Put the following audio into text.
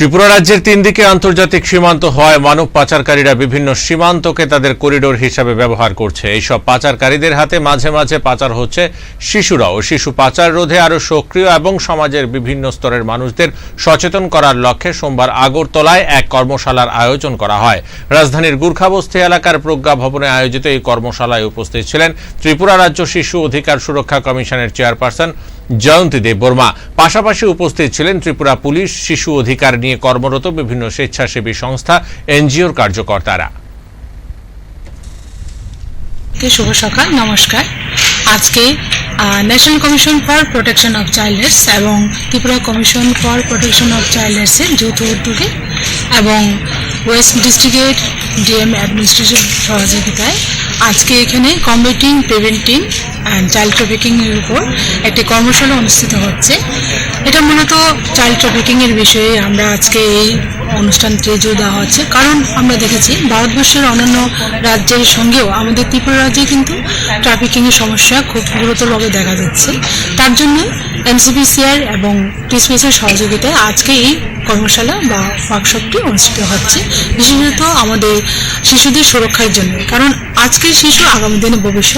ত্রিপুরা রাজ্যের তিন দিকে আন্তর্জাতিক সীমান্ত হওয়ায় মানব পাচারকারীরা বিভিন্ন সীমান্তকে তাদের করিডোর হিসাবে ব্যবহার করছে। এইসব পাচারকারীদের হাতে মাঝে মাঝে পাচার হচ্ছে শিশুরাও। শিশু পাচার রোধে আরও সক্রিয় এবং সমাজের বিভিন্ন স্তরের মানুষদের সচেতন করার লক্ষ্যে সোমবার আগরতলায় এক কর্মশালার আয়োজন করা হয়। রাজধানীর গুর্খাবস্তি এলাকার প্রজ্ঞা ভবনে আয়োজিত এই কর্মশালায় উপস্থিত ছিলেন ত্রিপুরা রাজ্য শিশু অধিকার সুরক্ষা কমিশনের চেয়ারপারসন জয়ন্তী দেব বর্মা। পাশাপাশি উপস্থিত ছিলেন ত্রিপুরা পুলিশ, শিশু অধিকার নিয়ে কর্মরত বিভিন্ন স্বেচ্ছাসেবী সংস্থা, এনজিওর কার্যকর্তারা। শুভ সকাল, নমস্কার। আজকে national commission for protection of childs এবং Tripura commission for protection of চাইল্ডসের যৌথ উদ্যোগে এবং ওয়েস্ট ডিস্ট্রিক্টের ডিএম অ্যাডমিনিস্ট্রেশন সহযোগিতায়। আজকে এখানে কম্বেটিং প্রিভেন্টিং অ্যান্ড চাইল্ড ট্রাফিকিংয়ের উপর একটি কর্মশালা অনুষ্ঠিত হচ্ছে। এটা মূলত চাইল্ড ট্রাফিকিংয়ের বিষয়ে আমরা আজকে এই অনুষ্ঠানটি জোর দেওয়া হচ্ছে। কারণ আমরা দেখেছি ভারতবর্ষের অন্যান্য রাজ্যের সঙ্গেও আমাদের ত্রিপুরা রাজ্যে কিন্তু ট্রাফিকিংয়ের সমস্যা খুব গুরুতরভাবে দেখা যাচ্ছে। তার জন্য এনসিপিসিআর এবং টিসপিএসের সহযোগিতায় আজকে এই কর্মশালা বা ওয়ার্কশপটি অনুষ্ঠিত হচ্ছে। বিশেষত আমাদের শিশুদের সুরক্ষার জন্য। কারণ আজকের শিশু আগামী দিনে ভবিষ্যৎ